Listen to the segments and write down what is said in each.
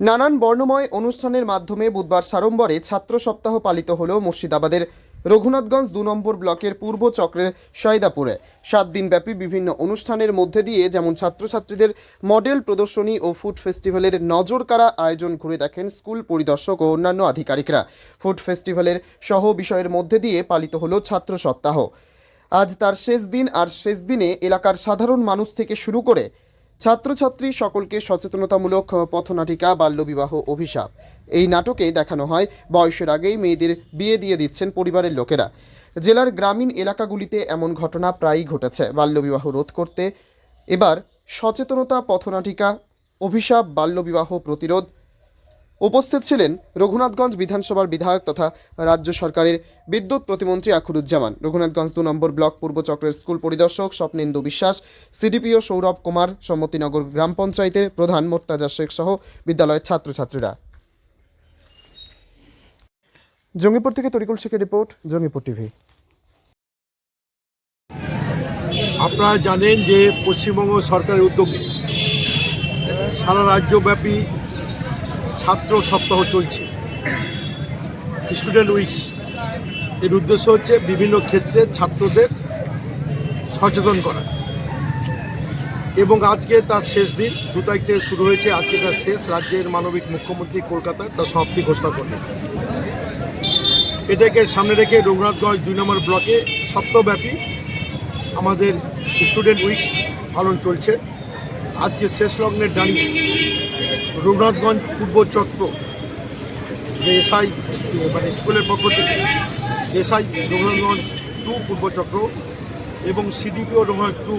নানান বর্ণময় অনুষ্ঠানের মাধ্যমে বুধবার সাড়ম্বরে ছাত্র সপ্তাহ পালিত হল মুর্শিদাবাদের রঘুনাথগঞ্জ দু নম্বর ব্লকের পূর্ব চক্রের সয়দাপুরে। সাত দিনব্যাপী বিভিন্ন অনুষ্ঠানের মধ্যে দিয়ে যেমন ছাত্রছাত্রীদের মডেল প্রদর্শনী ও ফুড ফেস্টিভ্যালের নজরকাড়া আয়োজন ঘুরে দেখেন স্কুল পরিদর্শক ও অন্যান্য আধিকারিকরা। ফুড ফেস্টিভ্যালের সহ বিষয়ের মধ্যে দিয়ে পালিত হল ছাত্র সপ্তাহ। আজ তার শেষ দিন, আর শেষ দিনে এলাকার সাধারণ মানুষ থেকে শুরু করে ছাত্রছাত্রী সকলকে সচেতনতামূলক পথনাটিকা, বাল্যবিবাহ অভিশাপ। এই নাটকে দেখানো হয়, বয়সের আগেই মেয়েদের বিয়ে দিয়ে দিচ্ছেন পরিবারের লোকেরা। জেলার গ্রামীণ এলাকাগুলিতে এমন ঘটনা প্রায়ই ঘটেছে। বাল্যবিবাহ রোধ করতে এবার সচেতনতা পথনাটিকা, অভিশাপ, বাল্যবিবাহ প্রতিরোধ উপস্থিত ছিলেন রঘুনাথগঞ্জ বিধানসভার বিধায়ক তথা রাজ্য সরকারের বিদ্যুৎ প্রতিমন্ত্রী আখরুজ্জামান। রঘুনাথগঞ্জ দু নম্বর ব্লক পূর্ব চক্রের স্কুল পরিদর্শক স্বপ্নেন্দু বিশ্বাস, সিডিপিও সৌরভ কুমার, সম্মতিনগর গ্রাম পঞ্চায়েতের প্রধান মোর্তাজা শেখ সহ বিদ্যালয়ের ছাত্রছাত্রীরা। জঙ্গিপুর থেকে তরিকুল শেখের রিপোর্ট, জঙ্গিপুর টিভি। আপনারা জানেন যে পশ্চিমবঙ্গ সরকারের উদ্যোগে সারা রাজ্যব্যাপী ছাত্র সপ্তাহ চলছে। স্টুডেন্ট উইকস এর উদ্দেশ্য হচ্ছে বিভিন্ন ক্ষেত্রে ছাত্রদের সচেতন করা। এবং আজকে তার শেষ দিন। দু তারিখ থেকে শুরু হয়েছে, আজকে তার শেষ। রাজ্যের মানবিক মুখ্যমন্ত্রী কলকাতায় তার সমাপ্তি ঘোষণা করলেন এটাকে সামনে রেখে রঘুনাথগঞ্জ দুই নম্বর ব্লকে সপ্তাহব্যাপী আমাদের স্টুডেন্ট উইক পালন চলছে। আজকে শেষ লগ্নে দাঁড়িয়ে রঘুনাথগঞ্জ পূর্ব চক্র যে এসআই মানে স্কুলের পক্ষ থেকে এসআই রঘুনাথগঞ্জ টু পূর্ব চক্র এবং সিডিপিও রঘুনাথ টু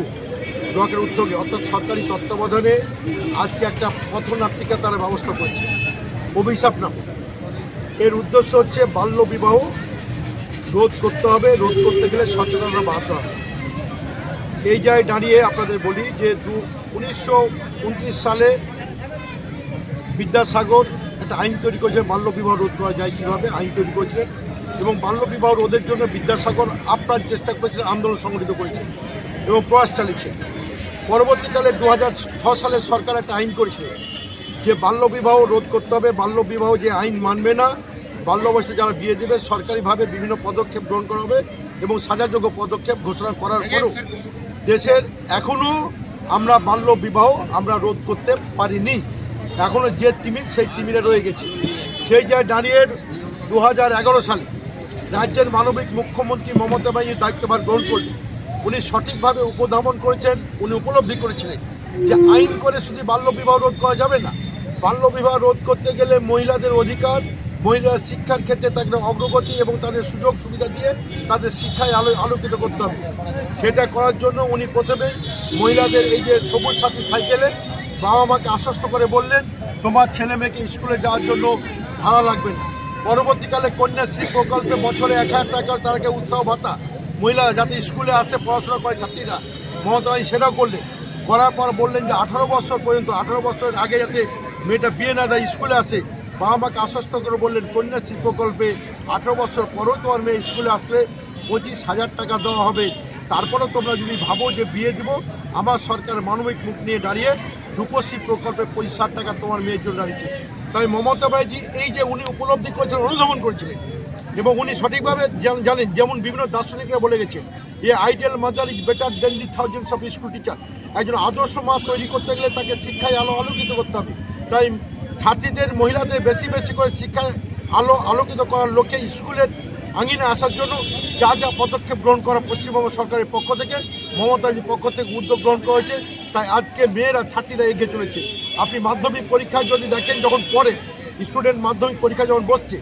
ব্লকের উদ্যোগে, অর্থাৎ সরকারি তত্ত্বাবধানে আজকে একটা পথনাট্যিকা তারা ব্যবস্থা করছে, অভিশাপ নাম। এর উদ্দেশ্য হচ্ছে বাল্য বিবাহ রোধ করতে হবে, রোধ করতে গেলে সচেতনতা বাড়াতে হবে। এই জায়গায় দাঁড়িয়ে আপনাদের বলি যে দু উনিশশো সালে বিদ্যাসাগর একটা আইন তৈরি করেছে, বাল্য বিবাহ রোধ করা যায় কীভাবে, আইন তৈরি করেছিলেন এবং বাল্যবিবাহ রোধের জন্য বিদ্যাসাগর আপ্রাণ চেষ্টা করেছিলেন আন্দোলন সংগঠিত করেছেন এবং প্রয়াস চালিয়েছে। পরবর্তীকালে দু হাজার সালে সরকার একটা আইন করেছিল যে বাল্যবিবাহ রোধ করতে হবে বাল্যবিবাহ যে আইন মানবে না, বাল্য বয়সে যারা বিয়ে দেবে, সরকারিভাবে বিভিন্ন পদক্ষেপ গ্রহণ করা হবে এবং সাজাযোগ্য পদক্ষেপ ঘোষণা করার পরেও দেশের এখনও আমরা বাল্য বিবাহ আমরা রোধ করতে পারিনি। এখনও যে তিমির সেই তিমিরে রয়ে গেছে। সেই জায়গায় দাঁড়িয়ে দু সালে রাজ্যের মানবিক মুখ্যমন্ত্রী মমতা ব্যানার্জি দায়িত্বভার গ্রহণ করলেন। উনি সঠিকভাবে উপধাবন করেছেন, উনি উপলব্ধি করেছিলেন যে আইন করে শুধু বাল্য বিবাহ রোধ করা যাবে না। বাল্য বিবাহ রোধ করতে গেলে মহিলাদের অধিকার মহিলাদের শিক্ষার ক্ষেত্রে তাদের অগ্রগতি এবং তাদের সুযোগ সুবিধা দিয়ে তাদের শিক্ষায় আলো আলোকিত করতে হবে। সেটা করার জন্য উনি প্রথমে মহিলাদের এই যে সবুজ সাথী সাইকেলে বাবা মাকে আশ্বস্ত করে বললেন, তোমার ছেলে মেয়েকে স্কুলে যাওয়ার জন্য ভাড়া লাগবে না। পরবর্তীকালে কন্যাশ্রী প্রকল্পে বছরে এক হাজার টাকা তারাকে উৎসাহ ভাতা। মহিলারা যাতে স্কুলে আসে, পড়াশোনা করে ছাত্রীরা। মমতা বাহিনী সেটাও করলেন। করার পর বললেন যে, আঠারো বছর পর্যন্ত, আঠারো বছরের আগে যাতে মেয়েটা বিয়ে না দেয়, স্কুলে আসে বাবা মাকে আশ্বস্ত করে বললেন, কন্যাশ্রী প্রকল্পে আঠেরো বছর পরও তোমার মেয়ে স্কুলে আসলে পঁচিশ হাজার টাকা দেওয়া হবে। তারপরেও তোমরা যদি ভাবো যে বিয়ে দিব, আমার সরকার মানবিক মুখ নিয়ে দাঁড়িয়ে রূপশ্রী প্রকল্পে পঁচিশ হাজার টাকা তোমার মেয়ের জন্য দাঁড়িয়েছে। তাই মমতা ব্যানার্জি এই যে উনি উপলব্ধি করেছিলেন অনুধাবন করেছিলেন এবং উনি সঠিকভাবে জান- জানেন, যেমন বিভিন্ন দার্শনিকরা বলে গেছেন যে ideal mother is better than the thousands of school teacher. একজন আদর্শ মা তৈরি করতে গেলে তাকে শিক্ষায় আলো আলোকিত করতে হবে। তাই ছাত্রীদের, মহিলাদের বেশি বেশি করে শিক্ষায় আলো, আলোকিত করার লক্ষ্যে স্কুলের আঙিনে আসার জন্য যা যা পদক্ষেপ গ্রহণ করা পশ্চিমবঙ্গ সরকারের পক্ষ থেকে মমতাজির পক্ষ থেকে উদ্যোগ গ্রহণ করা হয়েছে, তাই আজকে মেয়েরা, ছাত্রীরা এগিয়ে চলেছে। আপনি মাধ্যমিক পরীক্ষায় যদি দেখেন, যখন পরে স্টুডেন্ট মাধ্যমিক পরীক্ষা যখন বসছে,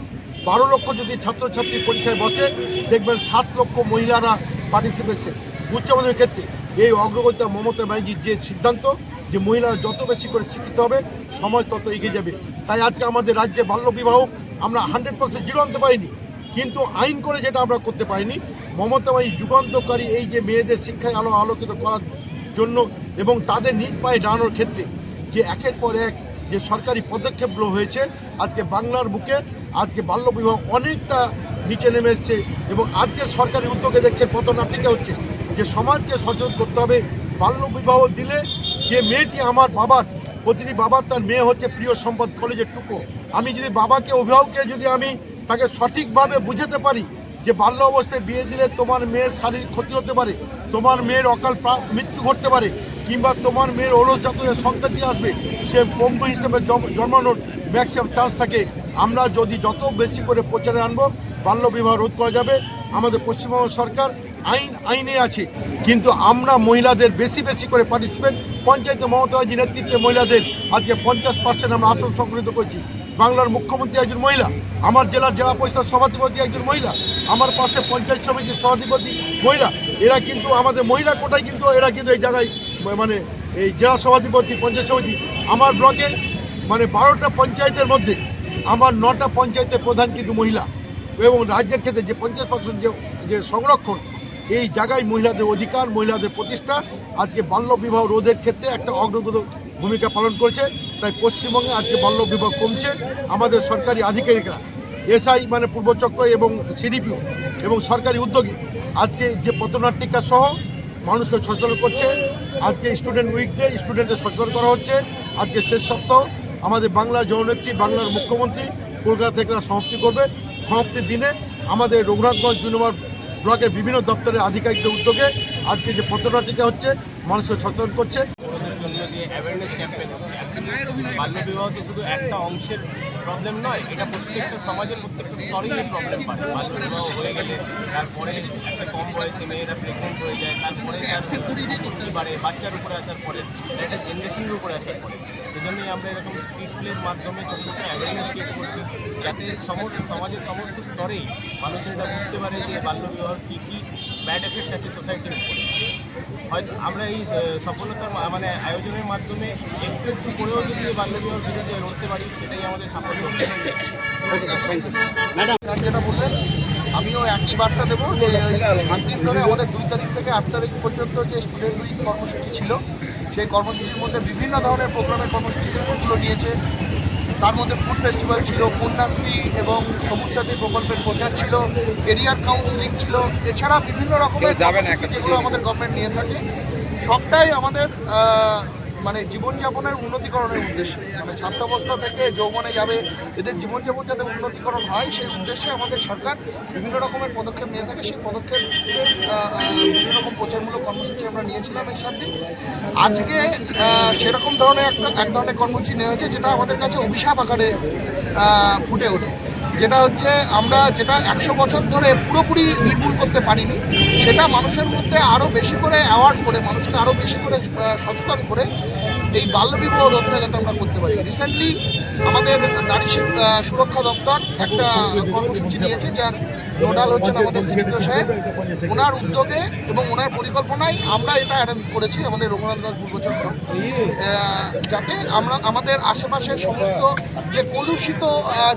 বারো লক্ষ যদি ছাত্রছাত্রী পরীক্ষায় বসে, দেখবেন সাত লক্ষ মহিলারা পার্টিসিপেশন উচ্চ মাধ্যমিক ক্ষেত্রে এই অগ্রগতিটা মমতা ব্যানার্জির যে সিদ্ধান্ত যে মহিলারা যত বেশি করে শিক্ষিত হবে, সময় তত এগিয়ে যাবে। তাই আজকে আমাদের রাজ্যে বাল্যবিবাহ আমরা হান্ড্রেড পার্সেন্ট জিরো আনতে পারিনি। কিন্তু আইন করে যেটা আমরা করতে পারিনি, মমতা ব্যানার্জি যুগান্তকারী এই যে মেয়েদের শিক্ষায় আলো আলোকিত করার জন্য এবং তাদের নিজ পায়ে দাঁড়ানোর ক্ষেত্রে যে একের পর এক যে সরকারি পদক্ষেপগুলো হয়েছে, আজকে বাংলার বুকে আজকে বাল্যবিবাহ অনেকটা নিচে নেমে এসছে এবং আজকের সরকারি উদ্যোগে দেখছেন পথনাটিকা হচ্ছে। যে সমাজকে সচেতন করতে হবে বাল্যবিবাহ দিলে যে মেয়েটি আমার বাবার, প্রতিটি বাবার তার মেয়ে হচ্ছে প্রিয় সম্পদ কলেজের টুকরো আমি যদি বাবাকে, অভিভাবককে যদি আমি তাকে সঠিকভাবে বুঝাতে পারি যে বাল্য অবস্থায় বিয়ে দিলে তোমার মেয়ের শারীরিক ক্ষতি হতে পারে, তোমার মেয়ের অকাল মৃত্যু ঘটতে পারে, কিংবা তোমার মেয়ের ওরস যত সন্তানটি আসবে, সে পঙ্গু হিসেবে জন্মানোর ম্যাক্সিমাম চান্স থাকে। আমরা যদি যত বেশি করে প্রচারে আনব, বাল্য বিবাহ রোধ করা যাবে। আমাদের পশ্চিমবঙ্গ সরকার আইন, আইনে আছে। কিন্তু আমরা মহিলাদের বেশি বেশি করে পার্টিসিপেট পঞ্চায়েতে মমতা নেতৃত্বে মহিলাদের আজকে পঞ্চাশ পার্সেন্ট আমরা আসন সংগঠিত করছি। বাংলার মুখ্যমন্ত্রী একজন মহিলা, আমার জেলার জেলা পরিষদ সভাধিপতি একজন মহিলা, আমার পাশে পঞ্চায়েত সমিতির সভাধিপতি মহিলা। এরা কিন্তু আমাদের মহিলা কোটায় কিন্তু এরা কিন্তু এই জায়গায় মানে এই জেলা সভাধিপতি, পঞ্চায়েত সমিতি। আমার ব্লকে মানে বারোটা পঞ্চায়েতের মধ্যে আমার নটা পঞ্চায়েতের প্রধান কিন্তু মহিলা। এবং রাজ্যের ক্ষেত্রে যে পঞ্চাশ পার্সেন্ট যে সংরক্ষণ এই জায়গায় মহিলাদের অধিকার, মহিলাদের প্রতিষ্ঠা। আজকে বাল্য বিবাহ রোধের ক্ষেত্রে একটা অগ্রগত ভূমিকা পালন করেছে। তাই পশ্চিমবঙ্গে আজকে বাল্য বিবাহ কমছে। আমাদের সরকারি আধিকারিকরা, এসআই মানে পূর্বচক্র এবং সিডিপিও এবং সরকারি উদ্যোগে আজকে যে পথনাটিকা সহ মানুষকে সচেতন করছে। আজকে স্টুডেন্ট উইক ডে স্টুডেন্টদের সচেতন করা হচ্ছে। আজকে শেষ সপ্তাহ। আমাদের বাংলার জননেত্রী, বাংলার মুখ্যমন্ত্রী কলকাতা থেকে সমাপ্তি করবে। সমাপ্তির দিনে আমাদের রঘুনাথগঞ্জ দুই নম্বর ব্লকের বিভিন্ন দপ্তরের আধিকারিকদের উদ্যোগে আজকে যে পত্রনাটিকা হচ্ছে মানুষকে সচেতন করছে। শুধু একটা অংশের প্রবলেম নয় এটা প্রত্যেকটা সমাজের প্রত্যেকটা প্রবলেম পায়। বাল্য বিবাহ হয়ে গেলে তারপরে একটা কম বয়সে মেয়েরা প্রেগনেন্ট হয়ে যায় তারপরে বাড়ে বাচ্চার উপরে আসার পরে একটা জেনারেশনের উপরে আসার পরে। সেজন্যই আমরা এরকম স্ট্রিট প্লের মাধ্যমে ছোটো ছোটো অ্যাওয়ারনেস ক্রিয়েট করছি যাতে সমস্ত সমাজের সমস্ত স্তরেই মানুষের এটা বুঝতে পারে যে বাল্য বিবাহর কী কী ব্যাড এফেক্ট আছে সোসাইটির উপরে। হয়তো আমরা এই সফলতার মা- মানে আয়োজনের মাধ্যমে একটু করেও যদি বাল্যবিবাহ বিরুদ্ধে লড়তে পারি সেটাই আমাদের সাফল্য। স্যার যেটা বললেন আমিও একই বার্তা দেবো যে সাত দিন ধরে আমাদের দুই তারিখ থেকে আট তারিখ পর্যন্ত যে স্টুডেন্ট উইক কর্মসূচি ছিল সেই কর্মসূচির মধ্যে বিভিন্ন ধরনের প্রোগ্রামের কর্মসূচি স্কুলগুলো নিয়েছে। তার মধ্যে ফুড ফেস্টিভ্যাল ছিল কন্যাশ্রী এবং সবুজ সাথী প্রকল্পের প্রচার ছিল কেরিয়ার কাউন্সিলিং ছিল। এছাড়া বিভিন্ন রকমের যেগুলো আমাদের গভর্নমেন্ট নিয়ে থাকে। সবটাই আমাদের মানে জীবনযাপনের উন্নতিকরণের উদ্দেশ্যে। মানে ছাত্রাবস্থা থেকে যৌবনে যাবে, এদের জীবনযাপন যাতে উন্নতিকরণ হয়, সেই উদ্দেশ্যে আমাদের সরকার বিভিন্ন রকমের পদক্ষেপ নিয়ে থাকে। সেই পদক্ষেপ বিভিন্ন রকম প্রচারমূলক কর্মসূচি আমরা নিয়েছিলাম সাত দিন আজকে সেরকম ধরনের একটা, এক ধরনের কর্মসূচি নেওয়া হয়েছে, যেটা আমাদের কাছে অভিশাপ আকারে ফুটে ওঠে। যেটা হচ্ছে আমরা যেটা একশো বছর ধরে পুরোপুরি নির্মূল করতে পারিনি, সেটা মানুষের মধ্যে আরও বেশি করে অ্যাওয়ার্ড করে, মানুষকে আরও বেশি করে সচেতন করে এই বাল্যবিবাহ রোধটা যাতে আমরা করতে পারি। রিসেন্টলি আমাদের নারী সুরক্ষা দপ্তর একটা কর্মসূচি নিয়েছে যার নোডাল হচ্ছেন আমাদের সিপিও সাহেব। ওনার উদ্যোগে এবং ওনার পরিকল্পনায় আমরা এটা অ্যারেঞ্জ করেছি আমাদের রঘুনাথ পূর্বচক্র আহ, যাতে আমরা আমাদের আশেপাশের সমস্ত যে কলুষিত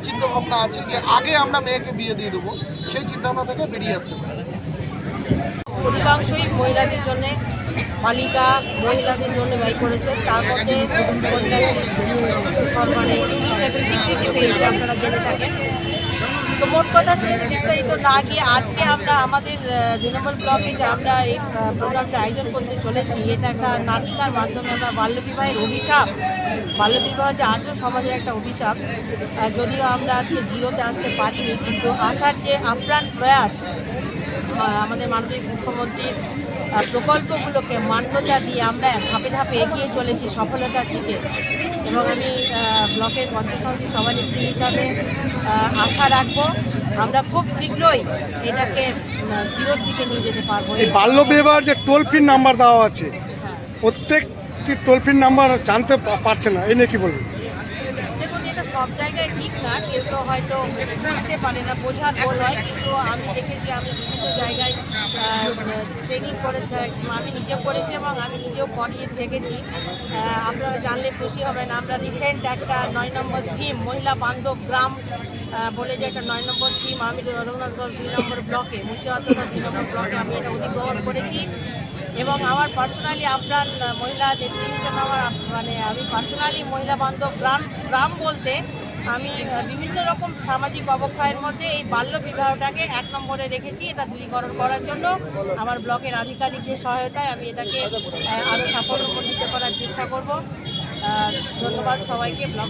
চিন্তাভাবনা আছে যে আগে আমরা মেয়েকে বিয়ে দিয়ে দেবো সেই চিন্তাভাবনা থেকে বেরিয়ে আসতে পারি। অধিকাংশই মহিলাদের জন্য বালিকা মহিলাদের জন্য ব্যয় করেছে। তার মধ্যে কন্যাশ্রী সরকারে স্বীকৃতি পেয়েছে আপনারা জেনে থাকেন। তো মোট কথা সেটা বিস্তারিত না গিয়ে আজকে আমরা আমাদের দুই নম্বর ব্লকে যে আমরা এই প্রোগ্রামটা আয়োজন করতে চলেছি, এটা একটা নাটিকার মাধ্যমে আমরা বাল্যবিবাহের অভিশাপ, বাল্যবিবাহ যে আজও সমাজের একটা অভিশাপ যদিও আমরা আজকে জিরোতে আসতে পারিনি, কিন্তু আসার যে আপ্রাণ প্রয়াস আমাদের মাননীয় মুখ্যমন্ত্রীর প্রকল্পগুলোকে মান্যতা দিয়ে আমরা ধাপে ধাপে এগিয়ে চলেছি সফলতার দিকে। এবং আমি ব্লকের পঞ্চায়েত সভানেত্রী হিসাবে আশা রাখব আমরা খুব শীঘ্রই এটাকে জিরোর দিকে নিয়ে যেতে পারব। এই বাল্য বিবাহ যে টোল ফ্রি নাম্বার দেওয়া আছে প্রত্যেক কি টোল ফ্রি নাম্বার জানতে পারছে না। এই নিয়ে কি বলবেন? সব জায়গায় ঠিক না, কেউ তো হয়তো বুঝতে পারে না, বোঝার ভুল হয়, কিন্তু আমি দেখেছি আমি বিভিন্ন জায়গায় ট্রেনিং করে আমি নিজে করেছি এবং আমি নিজেও পড়িয়ে থেকেছি। আপনারা জানলে খুশি হবেন, আমরা রিসেন্ট একটা নয় নম্বর থিম মহিলা বান্ধব গ্রাম বলে যে একটা নয় নম্বর থিম আমি রঘুনাথগঞ্জ দুই নম্বর ব্লকে মুর্শিদাবাদ দুই নম্বর ব্লকে আমি এটা অধিগ্রহণ করেছি। এবং আমার পার্সোনালি আপ্রাণ মহিলা নেত্রী হিসেবে আমার মানে আমি পার্সোনালি মহিলা বান্ধব গ্রাম গ্রাম বলতে আমি বিভিন্ন রকম সামাজিক অবক্ষয়ের মধ্যে এই বাল্য বিবাহটাকে এক নম্বরে রেখেছি, এটা দূরীকরণ করার জন্য। আমার ব্লকের আধিকারিকদের সহায়তায় আমি এটাকে আরও সাফল্যমণ্ডিত করার চেষ্টা করব। ধন্যবাদ সবাইকে ব্লগ